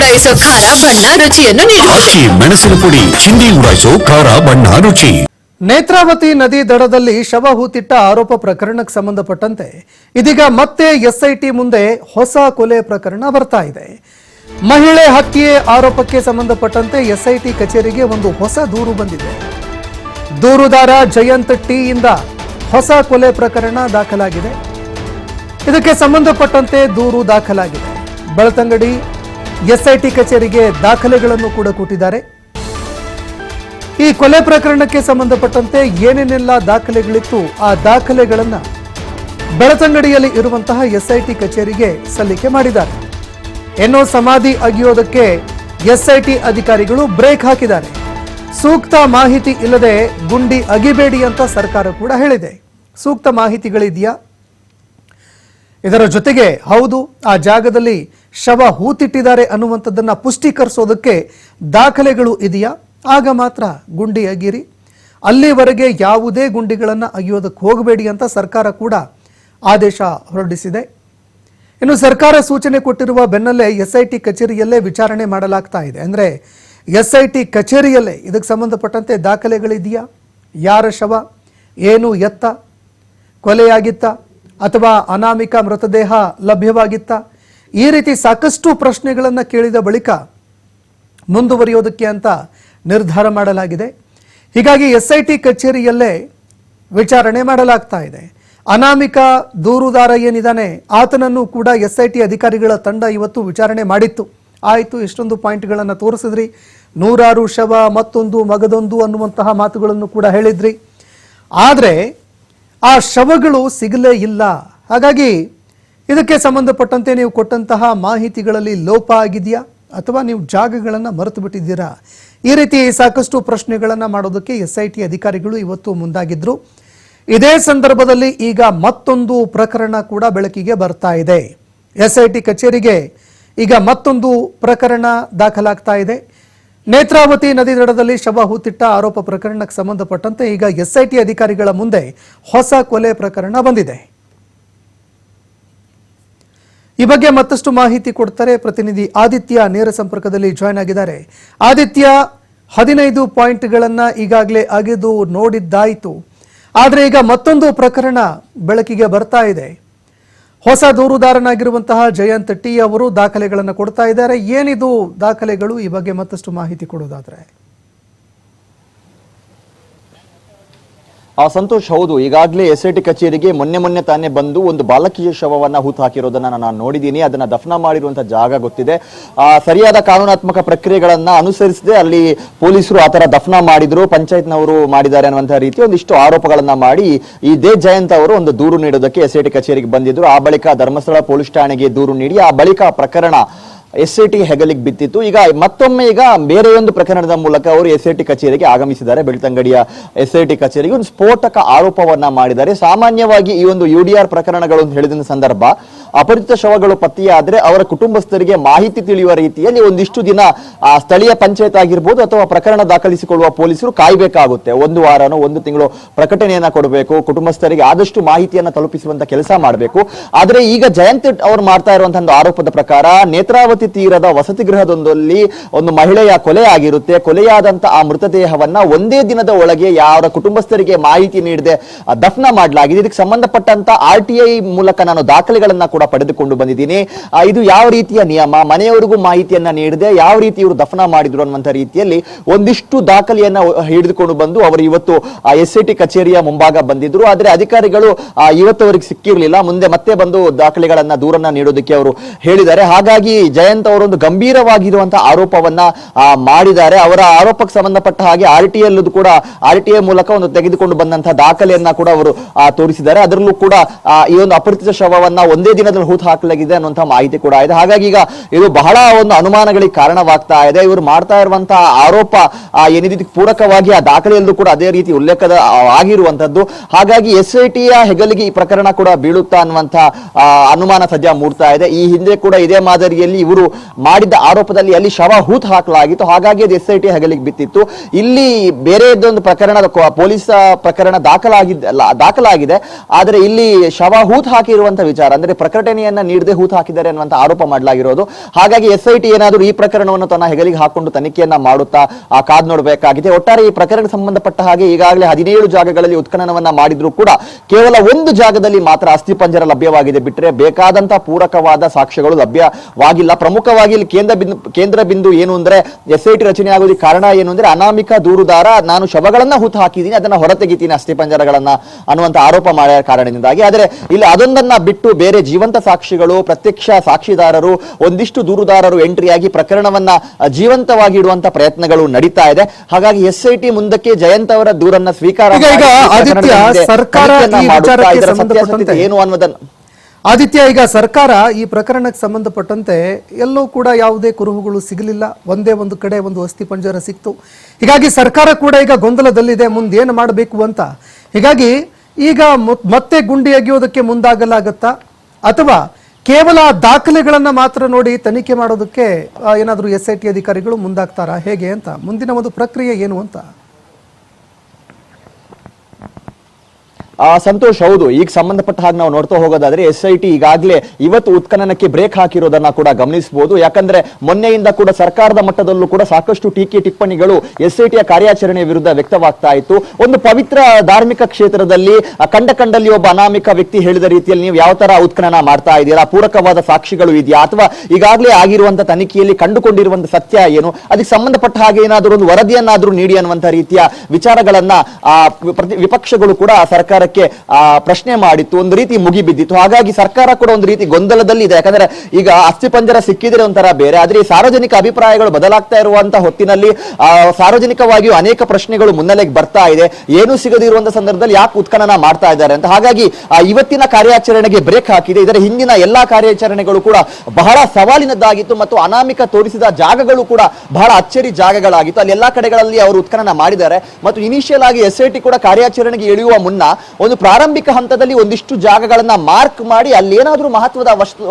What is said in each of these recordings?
ಉಡಾಯಿಸೋ ಖಾರ ಬಣ್ಣ ರುಚಿಯನ್ನು ನೀಡುತ್ತದೆ ಮೆಣಸಿನ ಪುಡಿ ಚಿಂದಿ ಉಡಾಯಿಸೋ ಖಾರ ಬಣ್ಣ ರುಚಿ. ನೇತ್ರಾವತಿ ನದಿ ದಡದಲ್ಲಿ ಶವ ಹೂತಿಟ್ಟ ಆರೋಪ ಪ್ರಕರಣಕ್ಕೆ ಸಂಬಂಧಪಟ್ಟಂತೆ ಇದೀಗ ಮತ್ತೆ ಎಸ್ಐಟಿ ಮುಂದೆ ಹೊಸ ಕೊಲೆ ಪ್ರಕರಣ ಬರ್ತಾ ಇದೆ. ಮಹಿಳೆ ಹತ್ಯೆ ಆರೋಪಕ್ಕೆ ಸಂಬಂಧಪಟ್ಟಂತೆ ಎಸ್ಐಟಿ ಕಚೇರಿಗೆ ಒಂದು ಹೊಸ ದೂರು ಬಂದಿದೆ. ದೂರುದಾರ ಜಯಂತ್ ಟಿಯಿಂದ ಇಂದ ಹೊಸ ಕೊಲೆ ಪ್ರಕರಣ ದಾಖಲಾಗಿದೆ. ಇದಕ್ಕೆ ಸಂಬಂಧಪಟ್ಟಂತೆ ದೂರು ದಾಖಲಾಗಿದೆ. ಬೆಳತಂಗಡಿ ಎಸ್ಐಟಿ ಕಚೇರಿಗೆ ದಾಖಲೆಗಳನ್ನು ಕೂಡ ಕೊಟ್ಟಿದ್ದಾರೆ. ಈ ಕೊಲೆ ಪ್ರಕರಣಕ್ಕೆ ಸಂಬಂಧಪಟ್ಟಂತೆ ಏನೇನೆಲ್ಲ ದಾಖಲೆಗಳಿತ್ತು, ಆ ದಾಖಲೆಗಳನ್ನು ಬೆಳತಂಗಡಿಯಲ್ಲಿ ಇರುವಂತಹ ಎಸ್ಐಟಿ ಕಚೇರಿಗೆ ಸಲ್ಲಿಕೆ ಮಾಡಿದ್ದಾರೆ. ಏನೋ ಸಮಾಧಿ ಅಗಿಯೋದಕ್ಕೆ ಎಸ್ಐಟಿ ಅಧಿಕಾರಿಗಳು ಬ್ರೇಕ್ ಹಾಕಿದ್ದಾರೆ. ಸೂಕ್ತ ಮಾಹಿತಿ ಇಲ್ಲದೆ ಗುಂಡಿ ಅಗಿಬೇಡಿ ಅಂತ ಸರ್ಕಾರ ಕೂಡ ಹೇಳಿದೆ. ಸೂಕ್ತ ಮಾಹಿತಿಗಳಿದೆಯಾ? ಇದರ ಜೊತೆಗೆ ಹೌದು, ಆ ಜಾಗದಲ್ಲಿ ಶವ ಹೂತಿಟ್ಟಿದ್ದಾರೆ ಅನ್ನುವಂಥದ್ದನ್ನು ಪುಷ್ಟೀಕರಿಸೋದಕ್ಕೆ ದಾಖಲೆಗಳು ಇದೆಯಾ? ಆಗ ಮಾತ್ರ ಗುಂಡಿ ಅಗಿರಿ ಅಲ್ಲಿವರೆಗೆ ಯಾವುದೇ ಗುಂಡಿಗಳನ್ನು ಅಗಿಯೋದಕ್ಕೆ ಹೋಗಬೇಡಿ ಅಂತ ಸರ್ಕಾರ ಕೂಡ ಆದೇಶ ಹೊರಡಿಸಿದೆ. ಇನ್ನು ಸರ್ಕಾರ ಸೂಚನೆ ಕೊಟ್ಟಿರುವ ಬೆನ್ನಲ್ಲೇ ಎಸ್ ಐ ಟಿ ಕಚೇರಿಯಲ್ಲೇ ವಿಚಾರಣೆ ಮಾಡಲಾಗ್ತಾ ಇದೆ. ಅಂದರೆ ಟಿ ಕಚೇರಿಯಲ್ಲೇ ಇದಕ್ಕೆ ಸಂಬಂಧಪಟ್ಟಂತೆ ದಾಖಲೆಗಳಿದೆಯಾ? ಯಾರ ಶವ? ಏನು ಎತ್ತ? ಕೊಲೆಯಾಗಿತ್ತ ಅಥವಾ ಅನಾಮಿಕ ಮೃತದೇಹ ಲಭ್ಯವಾಗಿತ್ತ? ಈ ರೀತಿ ಸಾಕಷ್ಟು ಪ್ರಶ್ನೆಗಳನ್ನು ಕೇಳಿದ ಬಳಿಕ ಮುಂದುವರಿಯೋದಕ್ಕೆ ಅಂತ ನಿರ್ಧಾರ ಮಾಡಲಾಗಿದೆ. ಹೀಗಾಗಿ ಎಸ್ ಐ ಟಿ ಕಚೇರಿಯಲ್ಲೇ ವಿಚಾರಣೆ ಮಾಡಲಾಗ್ತಾ ಇದೆ. ಅನಾಮಿಕ ದೂರುದಾರ ಏನಿದ್ದಾನೆ ಆತನನ್ನು ಕೂಡ ಎಸ್ ಐ ಟಿ ಅಧಿಕಾರಿಗಳ ತಂಡ ಇವತ್ತು ವಿಚಾರಣೆ ಮಾಡಿತ್ತು. ಆಯಿತು, ಇಷ್ಟೊಂದು ಪಾಯಿಂಟ್ಗಳನ್ನು ತೋರಿಸಿದ್ರಿ. ನೂರಾರು ಶವ, ಮತ್ತೊಂದು ಮಗದೊಂದು ಅನ್ನುವಂತಹ ಮಾತುಗಳನ್ನು ಕೂಡ ಹೇಳಿದ್ರಿ. ಆದರೆ ಆ ಶವಗಳು ಸಿಗಲೇ ಇಲ್ಲ. ಹಾಗಾಗಿ ಇದಕ್ಕೆ ಸಂಬಂಧಪಟ್ಟಂತೆ ನೀವು ಕೊಟ್ಟಂತಹ ಮಾಹಿತಿಗಳಲ್ಲಿ ಲೋಪ ಆಗಿದೆಯಾ? ಅಥವಾ ನೀವು ಜಾಗಗಳನ್ನು ಮರೆತು ಬಿಟ್ಟಿದ್ದೀರಾ ಈ ರೀತಿ ಸಾಕಷ್ಟು ಪ್ರಶ್ನೆಗಳನ್ನು ಮಾಡೋದಕ್ಕೆ ಎಸ್ ಐ ಟಿ ಅಧಿಕಾರಿಗಳು ಇವತ್ತು ಮುಂದಾಗಿದ್ದರು ಇದೇ ಸಂದರ್ಭದಲ್ಲಿ ಈಗ ಮತ್ತೊಂದು ಪ್ರಕರಣ ಕೂಡ ಬೆಳಕಿಗೆ ಬರ್ತಾ ಇದೆ. ಎಸ್ ಐ ಟಿ ಕಚೇರಿಗೆ ಈಗ ಮತ್ತೊಂದು ಪ್ರಕರಣ ದಾಖಲಾಗ್ತಾ ಇದೆ. ನೇತ್ರಾವತಿ ನದಿ ದಡದಲ್ಲಿ ಶವ ಹೂತಿಟ್ಟ ಆರೋಪ ಪ್ರಕರಣಕ್ಕೆ ಸಂಬಂಧಪಟ್ಟಂತೆ ಈಗ ಎಸ್ಐಟಿ ಅಧಿಕಾರಿಗಳ ಮುಂದೆ ಹೊಸ ಕೊಲೆ ಪ್ರಕರಣ ಬಂದಿದೆ. ಈ ಬಗ್ಗೆ ಮತ್ತಷ್ಟು ಮಾಹಿತಿ ಕೊಡ್ತಾರೆ ಪ್ರತಿನಿಧಿ ಆದಿತ್ಯ ನೇರ ಸಂಪರ್ಕದಲ್ಲಿ ಜಾಯ್ನ್ ಆಗಿದ್ದಾರೆ. ಆದಿತ್ಯ, ಹದಿನೈದು ಪಾಯಿಂಟ್ಗಳನ್ನು ಈಗಾಗಲೇ ಅಗೆದು ನೋಡಿದ್ದಾಯಿತು. ಆದರೆ ಈಗ ಮತ್ತೊಂದು ಪ್ರಕರಣ ಬೆಳಕಿಗೆ ಬರ್ತಾ ಇದೆ. ಹೊಸ ದೂರುದಾರನಾಗಿರುವಂತಹ ಜಯಂತ್ ಟಿ ಅವರು ದಾಖಲೆಗಳನ್ನು ಕೊಡ್ತಾ ಇದ್ದಾರೆ. ಏನಿದು ದಾಖಲೆಗಳು? ಈ ಬಗ್ಗೆ ಮತ್ತಷ್ಟು ಮಾಹಿತಿ ಕೊಡೋದಾದ್ರೆ. ಆ ಸಂತೋಷ್ ಹೌದು, ಈಗಾಗಲೇ ಎಸ್ ಐ ಟಿ ಕಚೇರಿಗೆ ಮೊನ್ನೆ ಮೊನ್ನೆ ತಾನೇ ಬಂದು ಒಂದು ಬಾಲಕಿಯ ಶವವನ್ನ ಹೂತು ಹಾಕಿರೋದನ್ನ ನಾನು ನೋಡಿದ್ದೀನಿ, ಅದನ್ನ ದಫನ ಮಾಡಿರುವಂತಹ ಜಾಗ ಗೊತ್ತಿದೆ. ಆ, ಸರಿಯಾದ ಕಾನೂನಾತ್ಮಕ ಪ್ರಕ್ರಿಯೆಗಳನ್ನ ಅನುಸರಿಸದೆ ಅಲ್ಲಿ ಪೊಲೀಸರು ಆತರ ದಫನ ಮಾಡಿದ್ರು, ಪಂಚಾಯತ್ನವರು ಮಾಡಿದ್ದಾರೆ ಅನ್ನುವಂತಹ ರೀತಿ ಒಂದಿಷ್ಟು ಆರೋಪಗಳನ್ನ ಮಾಡಿ ಈ ದೇ ಜಯಂತ್ ಅವರು ಒಂದು ದೂರು ನೀಡೋದಕ್ಕೆ ಎಸ್ ಐ ಟಿ ಕಚೇರಿಗೆ ಬಂದಿದ್ರು. ಆ ಬಳಿಕ ಧರ್ಮಸ್ಥಳ ಪೊಲೀಸ್ ಠಾಣೆಗೆ ದೂರು ನೀಡಿ, ಆ ಬಳಿಕ ಪ್ರಕರಣ ಎಸ್ ಐ ಟಿ ಹೆಗಲಿಗೆ ಬಿತ್ತಿತ್ತು ಈಗ ಮತ್ತೊಮ್ಮೆ ಈಗ ಬೇರೆ ಒಂದು ಪ್ರಕರಣದ ಮೂಲಕ ಅವರು ಎಸ್ ಐ ಟಿ ಕಚೇರಿಗೆ ಆಗಮಿಸಿದ್ದಾರೆ. ಬೆಳ್ತಂಗಡಿಯ ಎಸ್ ಐ ಟಿ ಕಚೇರಿಗೆ ಒಂದು ಸ್ಫೋಟಕ ಆರೋಪವನ್ನ ಮಾಡಿದ್ದಾರೆ. ಸಾಮಾನ್ಯವಾಗಿ ಈ ಒಂದು ಯು ಡಿ ಆರ್ ಪ್ರಕರಣಗಳು ಅಂತ ಹೇಳಿದ ಸಂದರ್ಭ ಅಪರಿಚಿತ ಶವಗಳು ಪತ್ತೆಯಾದ್ರೆ ಅವರ ಕುಟುಂಬಸ್ಥರಿಗೆ ಮಾಹಿತಿ ತಿಳಿಯುವ ರೀತಿಯಲ್ಲಿ ಒಂದಿಷ್ಟು ದಿನ, ಆ, ಸ್ಥಳೀಯ ಪಂಚಾಯತ್ ಆಗಿರ್ಬೋದು ಅಥವಾ ಪ್ರಕರಣ ದಾಖಲಿಸಿಕೊಳ್ಳುವ ಪೊಲೀಸರು ಕಾಯ್ಬೇಕಾಗುತ್ತೆ. ಒಂದು ವಾರನೋ, ಒಂದು ತಿಂಗಳು ಪ್ರಕಟಣೆಯನ್ನ ಕೊಡಬೇಕು. ಕುಟುಂಬಸ್ಥರಿಗೆ ಆದಷ್ಟು ಮಾಹಿತಿಯನ್ನ ತಲುಪಿಸುವಂತ ಕೆಲಸ ಮಾಡಬೇಕು. ಆದ್ರೆ ಈಗ ಜಯಂತ್ ಅವರು ಮಾಡ್ತಾ ಇರುವಂತಹ ಒಂದು ಆರೋಪದ ಪ್ರಕಾರ ನೇತ್ರಾವತಿ ತೀರದ ವಸತಿ ಗೃಹದೊಂದಲ್ಲಿ ಒಂದು ಮಹಿಳೆಯ ಕೊಲೆ ಆಗಿರುತ್ತೆ. ಕೊಲೆಯಾದಂತ ಆ ಮೃತದೇಹವನ್ನ ಒಂದೇ ದಿನದ ಒಳಗೆ ಯಾರ ಕುಟುಂಬಸ್ಥರಿಗೆ ಮಾಹಿತಿ ನೀಡದೆ ದಫನ ಮಾಡಲಾಗಿದೆ. ಇದಕ್ಕೆ ಸಂಬಂಧಪಟ್ಟಂತ ಆರ್ ಟಿ ಐ ಮೂಲಕ ನಾನು ದಾಖಲೆಗಳನ್ನ ಕೂಡ ಪಡೆದುಕೊಂಡು ಬಂದಿದ್ದೀನಿ. ಇದು ಯಾವ ರೀತಿಯ ನಿಯಮ? ಮನೆಯವರಿಗೂ ಮಾಹಿತಿಯನ್ನ ನೀಡದೆ ಯಾವ ರೀತಿ ಇವರು ದಫನ ಮಾಡಿದ್ರು ಅನ್ನುವಂತ ರೀತಿಯಲ್ಲಿ ಒಂದಿಷ್ಟು ದಾಖಲೆಯನ್ನ ಹಿಡಿದುಕೊಂಡು ಬಂದು ಅವರು ಇವತ್ತು ಎಸ್ ಐ ಕಚೇರಿಯ ಮುಂಭಾಗ ಬಂದಿದ್ರು. ಆದರೆ ಅಧಿಕಾರಿಗಳು ಇವತ್ತು ಅವರಿಗೆ ಸಿಕ್ಕಿರಲಿಲ್ಲ. ಮುಂದೆ ಮತ್ತೆ ಬಂದು ದಾಖಲೆಗಳನ್ನ ದೂರನ್ನ ನೀಡೋದಕ್ಕೆ ಅವರು ಹೇಳಿದ್ದಾರೆ. ಹಾಗಾಗಿ ಜಯಂತ್ ಅವರೊಂದು ಗಂಭೀರವಾಗಿರುವಂತಹ ಆರೋಪವನ್ನ ಮಾಡಿದ್ದಾರೆ. ಅವರ ಆರೋಪಕ್ಕೆ ಸಂಬಂಧಪಟ್ಟ ಹಾಗೆ ಆರ್ ಟಿ ಕೂಡ ಆರ್ ಟಿ ಮೂಲಕ ಒಂದು ತೆಗೆದುಕೊಂಡು ಬಂದಂತಹ ದಾಖಲೆಯನ್ನ ಕೂಡ ಅವರು ತೋರಿಸಿದ್ದಾರೆ. ಅದರಲ್ಲೂ ಕೂಡ ಈ ಒಂದು ಅಪರಿಚಿತ ಶವವನ್ನ ಒಂದೇ ದಿನದಲ್ಲಿ ಹೂತು ಹಾಕಲಾಗಿದೆ ಅನ್ನುವಂತಹ ಮಾಹಿತಿ ಕೂಡ ಇದೆ. ಹಾಗಾಗಿ ಈಗ ಇದು ಬಹಳ ಒಂದು ಅನುಮಾನಗಳಿಗೆ ಕಾರಣವಾಗ್ತಾ ಇದೆ. ಇವರು ಮಾಡ್ತಾ ಇರುವಂತಹ ಆರೋಪ ಏನಿದೆ ಪೂರಕವಾಗಿ ಆ ದಾಖಲೆಯಲ್ಲೂ ಕೂಡ ಅದೇ ರೀತಿ ಉಲ್ಲೇಖದ ಆಗಿರುವಂತದ್ದು. ಹಾಗಾಗಿ ಎಸ್ ಐ ಟಿಯ ಹೆಗಲಿಗೆ ಈ ಪ್ರಕರಣ ಕೂಡ ಬೀಳುತ್ತಾ ಅನ್ನುವಂತಹ ಅನುಮಾನ ಸದ್ಯ ಮೂಡ್ತಾ ಇದೆ. ಈ ಹಿಂದೆ ಕೂಡ ಇದೇ ಮಾದರಿಯಲ್ಲಿ ಇವರು ಅವರು ಮಾಡಿದ್ದ ಆರೋಪದಲ್ಲಿ ಅಲ್ಲಿ ಶವ ಹೂತ್ ಹಾಕಲಾಗಿತ್ತು. ಹಾಗಾಗಿ ಅದು ಎಸ್ ಐ ಟಿ ಹಗಲಿಗೆ ಬಿತ್ತಿತ್ತು ಇಲ್ಲಿ ಬೇರೆದೊಂದು ಪ್ರಕರಣದ ಪ್ರಕರಣ ಪೊಲೀಸ್ ಪ್ರಕರಣ ದಾಖಲಾಗಿದ್ದ ದಾಖಲಾಗಿದೆ. ಆದರೆ ಇಲ್ಲಿ ಶವ ಹೂತ್ ಹಾಕಿರುವಂತಹ ವಿಚಾರ, ಅಂದ್ರೆ ಪ್ರಕಟಣೆಯನ್ನ ನೀಡದೆ ಹೂತ್ ಹಾಕಿದ್ದಾರೆ ಅನ್ನುವಂತ ಆರೋಪ ಮಾಡಲಾಗಿರೋದು. ಹಾಗಾಗಿ ಎಸ್ ಐ ಟಿ ಏನಾದರೂ ಈ ಪ್ರಕರಣವನ್ನು ತನ್ನ ಹೆಗಲಿಗೆ ಹಾಕೊಂಡು ತನಿಖೆಯನ್ನ ಮಾಡುತ್ತಾ, ಆ ಕಾದ್ ನೋಡಬೇಕಾಗಿದೆ. ಒಟ್ಟಾರೆ ಈ ಪ್ರಕರಣಕ್ಕೆ ಸಂಬಂಧಪಟ್ಟ ಹಾಗೆ ಈಗಾಗಲೇ ಹದಿನೇಳು ಜಾಗಗಳಲ್ಲಿ ಉತ್ಖನನವನ್ನ ಮಾಡಿದ್ರು ಕೂಡ ಕೇವಲ ಒಂದು ಜಾಗದಲ್ಲಿ ಮಾತ್ರ ಅಸ್ಥಿಪಂಜರ ಲಭ್ಯವಾಗಿದೆ. ಬಿಟ್ಟರೆ ಬೇಕಾದಂತಹ ಪೂರಕವಾದ ಸಾಕ್ಷ್ಯಗಳು ಲಭ್ಯವಾಗಿಲ್ಲ. ಪ್ರಮುಖವಾಗಿ ಇಲ್ಲಿ ಕೇಂದ್ರ ಬಿಂದು ಕೇಂದ್ರ ಬಿಂದು ಏನು ಅಂದ್ರೆ ಎಸ್ ಐ ಟಿ ರಚನೆ ಆಗೋದಕ್ಕೆ ಕಾರಣ ಏನು ಅಂದ್ರೆ ಅನಾಮಿಕ ದೂರುದಾರ ನಾನು ಶವಗಳನ್ನ ಹುತ್ತು ಹಾಕಿದ್ದೀನಿ ಅದನ್ನ ಹೊರತೆಗಿತೀನಿ ಅಸ್ಥಿಪಂಜರಗಳನ್ನ ಅನ್ನುವಂತ ಆರೋಪ ಮಾಡಿದ ಕಾರಣದಿಂದಾಗಿ. ಆದರೆ ಇಲ್ಲಿ ಅದೊಂದನ್ನ ಬಿಟ್ಟು ಬೇರೆ ಜೀವಂತ ಸಾಕ್ಷಿಗಳು ಪ್ರತ್ಯಕ್ಷ ಸಾಕ್ಷಿದಾರರು ಒಂದಿಷ್ಟು ದೂರುದಾರರು ಎಂಟ್ರಿಯಾಗಿ ಪ್ರಕರಣವನ್ನ ಜೀವಂತವಾಗಿ ಇಡುವಂತ ಪ್ರಯತ್ನಗಳು ನಡೀತಾ ಇದೆ. ಹಾಗಾಗಿ ಎಸ್ ಐ ಟಿ ಮುಂದಕ್ಕೆ ಜಯಂತ್ ಅವರ ದೂರನ್ನ ಸ್ವೀಕಾರ ಏನು ಅನ್ನೋದನ್ನ ಆದಿತ್ಯ, ಈಗ ಸರ್ಕಾರ ಈ ಪ್ರಕರಣಕ್ಕೆ ಸಂಬಂಧಪಟ್ಟಂತೆ ಎಲ್ಲೂ ಕೂಡ ಯಾವುದೇ ಕುರುಹುಗಳು ಸಿಗಲಿಲ್ಲ. ಒಂದೇ ಒಂದು ಕಡೆ ಒಂದು ಅಸ್ಥಿ ಪಂಜರ ಸಿಕ್ತು. ಹೀಗಾಗಿ ಸರ್ಕಾರ ಕೂಡ ಈಗ ಗೊಂದಲದಲ್ಲಿದೆ. ಮುಂದೇನು ಮಾಡಬೇಕು ಅಂತ? ಹೀಗಾಗಿ ಈಗ ಮತ್- ಮತ್ತೆ ಗುಂಡಿ ಅಗಿಯೋದಕ್ಕೆ ಮುಂದಾಗಲಾಗತ್ತಾ? ಅಥವಾ ಕೇವಲ ದಾಖಲೆಗಳನ್ನು ಮಾತ್ರ ನೋಡಿ ತನಿಖೆ ಮಾಡೋದಕ್ಕೆ ಏನಾದರೂ ಎಸ್ ಐ ಟಿ ಅಧಿಕಾರಿಗಳು ಮುಂದಾಗ್ತಾರಾ? ಹೇಗೆ ಅಂತ? ಮುಂದಿನ ಒಂದು ಪ್ರಕ್ರಿಯೆ ಏನು ಅಂತ? ಸಂತೋಷ್ ಹೌದು. ಈಗ ಸಂಬಂಧಪಟ್ಟ ಹಾಗೆ ನಾವು ನೋಡ್ತಾ ಹೋಗೋದಾದ್ರೆ ಎಸ್ ಐ ಟಿ ಈಗಾಗಲೇ ಇವತ್ತು ಉತ್ಖನನಕ್ಕೆ ಬ್ರೇಕ್ ಹಾಕಿರೋದನ್ನ ಕೂಡ ಗಮನಿಸಬಹುದು ಯಾಕಂದ್ರೆ ಮೊನ್ನೆಯಿಂದ ಕೂಡ ಸರ್ಕಾರದ ಮಟ್ಟದಲ್ಲೂ ಕೂಡ ಸಾಕಷ್ಟು ಟೀಕೆ ಟಿಪ್ಪಣಿಗಳು ಎಸ್ ಐ ಟಿಯ ಕಾರ್ಯಾಚರಣೆ ವಿರುದ್ಧ ವ್ಯಕ್ತವಾಗ್ತಾ ಇತ್ತು. ಒಂದು ಪವಿತ್ರ ಧಾರ್ಮಿಕ ಕ್ಷೇತ್ರದಲ್ಲಿ ಕಂಡ ಕಂಡಲ್ಲಿ ಒಬ್ಬ ಅನಾಮಿಕ ವ್ಯಕ್ತಿ ಹೇಳಿದ ರೀತಿಯಲ್ಲಿ ನೀವು ಯಾವ ತರ ಉತ್ಖನನ ಮಾಡ್ತಾ ಇದ್ದೀರಾ? ಪೂರಕವಾದ ಸಾಕ್ಷಿಗಳು ಇದೆಯಾ? ಅಥವಾ ಈಗಾಗಲೇ ಆಗಿರುವಂತಹ ತನಿಖೆಯಲ್ಲಿ ಕಂಡುಕೊಂಡಿರುವಂತಹ ಸತ್ಯ ಏನು? ಅದಕ್ಕೆ ಸಂಬಂಧಪಟ್ಟ ಹಾಗೆ ಏನಾದರೂ ಒಂದು ವರದಿಯನ್ನಾದರೂ ನೀಡಿ ಅನ್ನುವಂತ ರೀತಿಯ ವಿಚಾರಗಳನ್ನ ವಿಪಕ್ಷಗಳು ಕೂಡ ಸರ್ಕಾರಕ್ಕೆ ಆ, ಪ್ರಶ್ನೆ ಮಾಡಿತ್ತು, ಒಂದು ರೀತಿ ಮುಗಿಬಿದ್ದಿತ್ತು. ಹಾಗಾಗಿ ಸರ್ಕಾರ ಕೂಡ ಒಂದು ರೀತಿ ಗೊಂದಲದಲ್ಲಿ ಇದೆ ಯಾಕಂದ್ರೆ ಈಗ ಅಸ್ಥಿಪಂಜರ ಸಿಕ್ಕಿದ್ರೆ ಒಂಥರ ಬೇರೆ. ಆದ್ರೆ ಸಾರ್ವಜನಿಕ ಅಭಿಪ್ರಾಯಗಳು ಬದಲಾಗ್ತಾ ಇರುವಂತಹ ಹೊತ್ತಿನಲ್ಲಿ ಸಾರ್ವಜನಿಕವಾಗಿಯೂ ಅನೇಕ ಪ್ರಶ್ನೆಗಳು ಮುನ್ನೆಲೆಗೆ ಬರ್ತಾ ಇದೆ. ಏನು ಸಿಗದಿರುವಂತ ಸಂದರ್ಭದಲ್ಲಿ ಯಾಕೆ ಉತ್ಖನನ ಮಾಡ್ತಾ ಇದ್ದಾರೆ ಅಂತ. ಹಾಗಾಗಿ ಇವತ್ತಿನ ಕಾರ್ಯಾಚರಣೆಗೆ ಬ್ರೇಕ್ ಹಾಕಿದೆ. ಇದರ ಹಿಂದಿನ ಎಲ್ಲಾ ಕಾರ್ಯಾಚರಣೆಗಳು ಕೂಡ ಬಹಳ ಸವಾಲಿನದ್ದಾಗಿತ್ತು ಮತ್ತು ಅನಾಮಿಕ ತೋರಿಸಿದ ಜಾಗಗಳು ಕೂಡ ಬಹಳ ಅಚ್ಚರಿ ಜಾಗಗಳಾಗಿತ್ತು. ಅಲ್ಲಿ ಎಲ್ಲಾ ಕಡೆಗಳಲ್ಲಿ ಅವರು ಉತ್ಖನನ ಮಾಡಿದ್ದಾರೆ. ಮತ್ತು ಇನಿಷಿಯಲ್ ಆಗಿ ಎಸ್ ಕೂಡ ಕಾರ್ಯಾಚರಣೆಗೆ ಇಳಿಯುವ ಮುನ್ನ ಒಂದು ಪ್ರಾರಂಭಿಕ ಹಂತದಲ್ಲಿ ಒಂದಿಷ್ಟು ಜಾಗಗಳನ್ನ ಮಾರ್ಕ್ ಮಾಡಿ ಅಲ್ಲಿ ಏನಾದರೂ ಮಹತ್ವದ ವಸ್ತು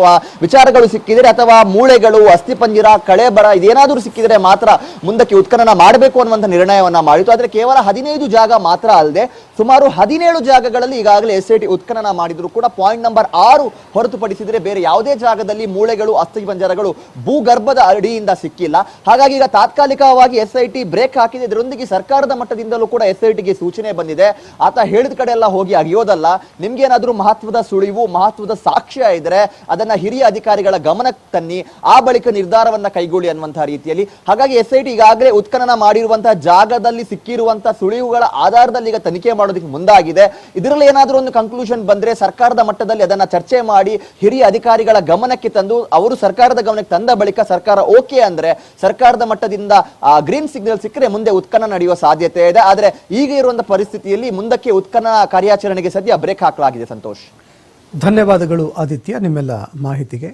ವಿಚಾರಗಳು ಸಿಕ್ಕಿದರೆ ಅಥವಾ ಮೂಳೆಗಳು ಅಸ್ಥಿಪಂಜರ ಕಳೆಬರ ಇದೇನಾದರೂ ಸಿಕ್ಕಿದರೆ ಮಾತ್ರ ಮುಂದಕ್ಕೆ ಉತ್ಖನನ ಮಾಡಬೇಕು ಅನ್ನುವಂಥ ನಿರ್ಣಯವನ್ನ ಮಾಡಿತು ಆದರೆ ಕೇವಲ ಹದಿನೈದು ಜಾಗ ಮಾತ್ರ ಅಲ್ಲದೆ ಸುಮಾರು ಹದಿನೇಳು ಜಾಗಗಳಲ್ಲಿ ಈಗಾಗಲೇ ಎಸ್ ಐ ಟಿ ಉತ್ಖನನ ಮಾಡಿದ್ರು ಕೂಡ. ಪಾಯಿಂಟ್ ನಂಬರ್ ಆರು ಹೊರತುಪಡಿಸಿದರೆ ಬೇರೆ ಯಾವುದೇ ಜಾಗದಲ್ಲಿ ಮೂಳೆಗಳು ಅಸ್ಥಿಪಂಜರಗಳು ಭೂಗರ್ಭದ ಅಡಿಯಿಂದ ಸಿಕ್ಕಿಲ್ಲ. ಹಾಗಾಗಿ ಈಗ ತಾತ್ಕಾಲಿಕವಾಗಿ ಎಸ್ ಐ ಟಿ ಬ್ರೇಕ್ ಹಾಕಿದೆ. ಇದರೊಂದಿಗೆ ಸರ್ಕಾರದ ಮಟ್ಟದಿಂದಲೂ ಕೂಡ ಎಸ್ ಐ ಟಿಗೆ ಸೂಚನೆ ಬಂದಿದೆ. ಆತ ಹೇಳಿದ ಕಡೆ ಎಲ್ಲ ಹೋಗಿ ಅಗಿಯೋದಲ್ಲ ನಿಮ್ಗೇನಾದ್ರೂ ಮಹತ್ವದ ಸುಳಿವು, ಮಹತ್ವದ ಸಾಕ್ಷ್ಯ ಇದ್ರೆ ಅದನ್ನ ಹಿರಿಯ ಅಧಿಕಾರಿಗಳ ಗಮನಕ್ಕೆ ತನ್ನಿ, ಆ ಬಳಿಕ ನಿರ್ಧಾರವನ್ನ ಕೈಗೊಳ್ಳಿ ಅನ್ನುವಂತಹ ರೀತಿಯಲ್ಲಿ. ಹಾಗಾಗಿ ಎಸ್ ಐ ಟಿ ಈಗಾಗಲೇ ಉತ್ಖನನ ಮಾಡಿರುವಂತಹ ಜಾಗದಲ್ಲಿ ಸಿಕ್ಕಿರುವಂತಹ ಸುಳಿವುಗಳ ಆಧಾರದಲ್ಲಿ ಈಗ ತನಿಖೆ ಮಾಡೋದಕ್ಕೆ ಮುಂದಾಗಿದೆ. ಇದರಲ್ಲಿ ಏನಾದರೂ ಒಂದು ಕನ್ಕ್ಲೂಷನ್ ಬಂದ್ರೆ ಸರ್ಕಾರದ ಮಟ್ಟದಲ್ಲಿ ಅದನ್ನ ಚರ್ಚೆ ಮಾಡಿ, ಹಿರಿಯ ಅಧಿಕಾರಿಗಳ ಗಮನಕ್ಕೆ ತಂದು, ಅವರು ಸರ್ಕಾರದ ಗಮನಕ್ಕೆ ತಂದ ಬಳಿಕ ಸರ್ಕಾರ ಓಕೆ ಅಂದ್ರೆ ಸರ್ಕಾರದ ಮಟ್ಟದಿಂದ ಗ್ರೀನ್ ಸಿಗ್ನಲ್ ಸಿಕ್ಕರೆ ಮುಂದೆ ಉತ್ಖನನ ನಡೆಯುವ ಸಾಧ್ಯತೆ ಇದೆ. ಆದ್ರೆ ಈಗ ಇರುವಂತಹ ಪರಿಸ್ಥಿತಿಯಲ್ಲಿ ಮುಂದಕ್ಕೆ ಉತ್ಖನನ ಕಾರ್ಯಾಚರಣೆಗೆ ಸದ್ಯ ಬ್ರೇಕ್ ಹಾಕಲಾಗಿದೆ ಸಂತೋಷ್. ಧನ್ಯವಾದಗಳು ಆದಿತ್ಯ ನಿಮ್ಮೆಲ್ಲ ಮಾಹಿತಿಗೆ.